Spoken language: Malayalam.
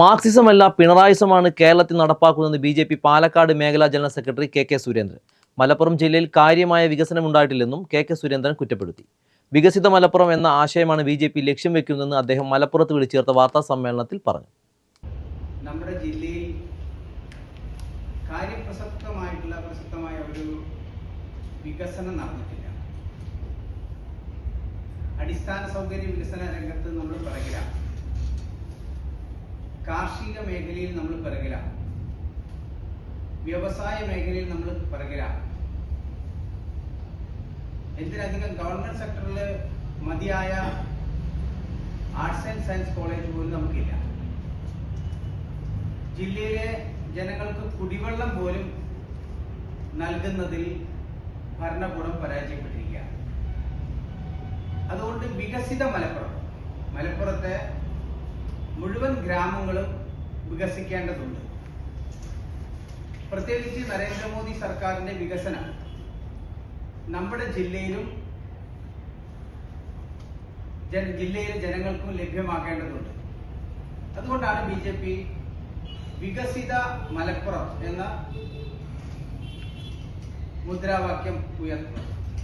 മാർക്സിസമല്ല പിണറായിസമാണ് കേരളത്തിൽ നടപ്പാക്കുന്നതെന്ന് ബി ജെ പി പാലക്കാട് മേഖലാ general secretary K K Surendran. Malappuram ജില്ലയിൽ കാര്യമായ വികസനം ഉണ്ടായിട്ടില്ലെന്നും കെ കെ സുരേന്ദ്രൻ കുറ്റപ്പെടുത്തി. വികസിത മലപ്പുറം എന്ന ആശയമാണ് ബി ജെ പി ലക്ഷ്യം വെക്കുന്നതെന്ന് അദ്ദേഹം മലപ്പുറത്ത് വിളിച്ചു ചേർത്ത വാർത്താ സമ്മേളനത്തിൽ പറഞ്ഞു. നമ്മുടെ ജില്ലയിൽ കാര്യപ്രസക്തമായിട്ടുള്ള പ്രസക്തമായ ഒരു വികസനം നടന്നിട്ടില്ല. അടിസ്ഥാന സൗകര്യ വികസന രംഗത്ത് നമ്മൾ പിറകിലാണ് കാർഷിക മേഖലയിൽ നമ്മൾ പിറകിലാണ് വ്യവസായ മേഖലയിൽ നമ്മൾ പിറകിലാണ് എന്തിനധികം ഗവൺമെന്റ് സെക്ടറിൽ മതിയായ ആർട്സ് ആൻഡ് സയൻസ് കോളേജ് പോലും നമുക്കില്ല. ജില്ലയിലെ ജനങ്ങൾക്ക് കുടിവെള്ളം പോലും നൽകുന്നതിൽ ഭരണകൂടം പരാജയപ്പെട്ടിരിക്കുകയാണ് അതുകൊണ്ട് വികസിത മലപ്പുറം. മലപ്പുറത്തെ മുഴുവൻ ഗ്രാമങ്ങളും വികസിക്കേണ്ടതുണ്ട്. പ്രത്യേകിച്ച് നരേന്ദ്രമോദി സർക്കാരിന്റെ വികസനം നമ്മുടെ ജില്ലയിലും ജില്ലയിലെ ജനങ്ങൾക്കും ലഭ്യമാക്കേണ്ടതുണ്ട് അതുകൊണ്ടാണ് ബി ജെ പി വികസിത മലപ്പുറം എന്ന മുദ്രാവാക്യം ഉയർത്തുന്നത്.